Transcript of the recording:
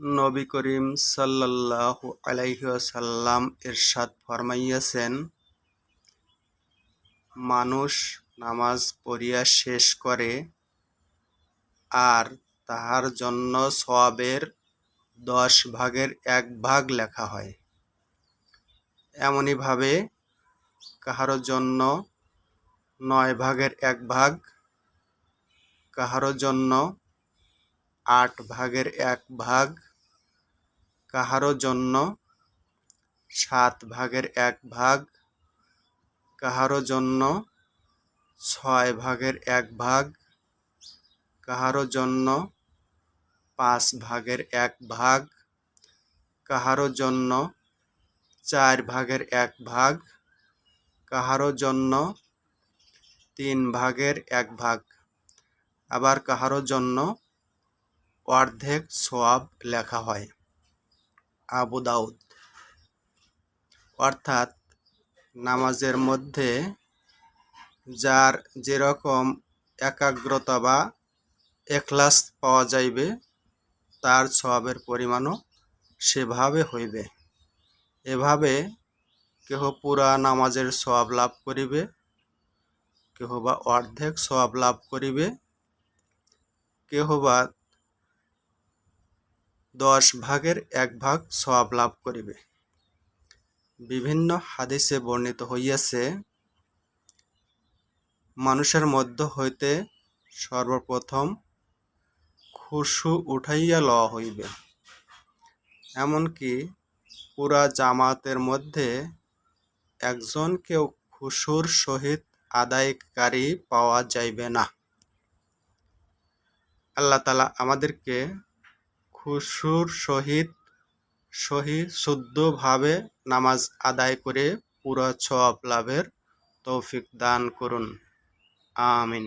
নবী করিম সাল্লাল্লাহু আলাইহি ওয়াসাল্লাম ইরশাদ ফরমাইয়াছেন, মানুষ নামাজ পড়িয়া শেষ করে আর তাহার জন্য সওয়াবের দশ ভাগের এক ভাগ লেখা হয়। এমনইভাবে কাহারো জন্য নয় ভাগের এক ভাগ, কাহারো জন্য আট ভাগের এক ভাগ কাহারো জন্য সাত ভাগের এক ভাগ, কাহারো জন্য ছয় ভাগের এক ভাগ, কাহারো জন্য পাঁচ ভাগের এক ভাগ, কাহারো জন্য চার ভাগের এক ভাগ, কাহারো জন্য তিন ভাগের এক ভাগ। আবার কাহারো জন্য অর্ধেক সোয়াব লেখা হয়। আবু দাউদ। অর্থাৎ নামাজের মধ্যে যার যেরকম একাগ্রতা বা এখলাস পাওয়া যাইবে, তার সবের পরিমাণও সেভাবে হইবে। এভাবে কেহ পুরা নামাজের সব লাভ করিবে, কেহ বা অর্ধেক সব লাভ করিবে, কেহ বা দশ ভাগের এক ভাগ সব লাভ করিবে। বিভিন্ন হাদিসে বর্ণিত হইয়াছে, মানুষের মধ্য হইতে সর্বপ্রথম খুশু উঠাইয়া লওয়া হইবে। এমনকি পুরা জামাতের মধ্যে একজনকেও খুশুর সহিত আদায়কারী পাওয়া যাইবে না। আল্লাহ তালা আমাদেরকে খুশুর সহিত সহিশুদ্ধভাবে নামাজ আদায় করে পুরা সব লাভের তৌফিক দান করুন। আমিন।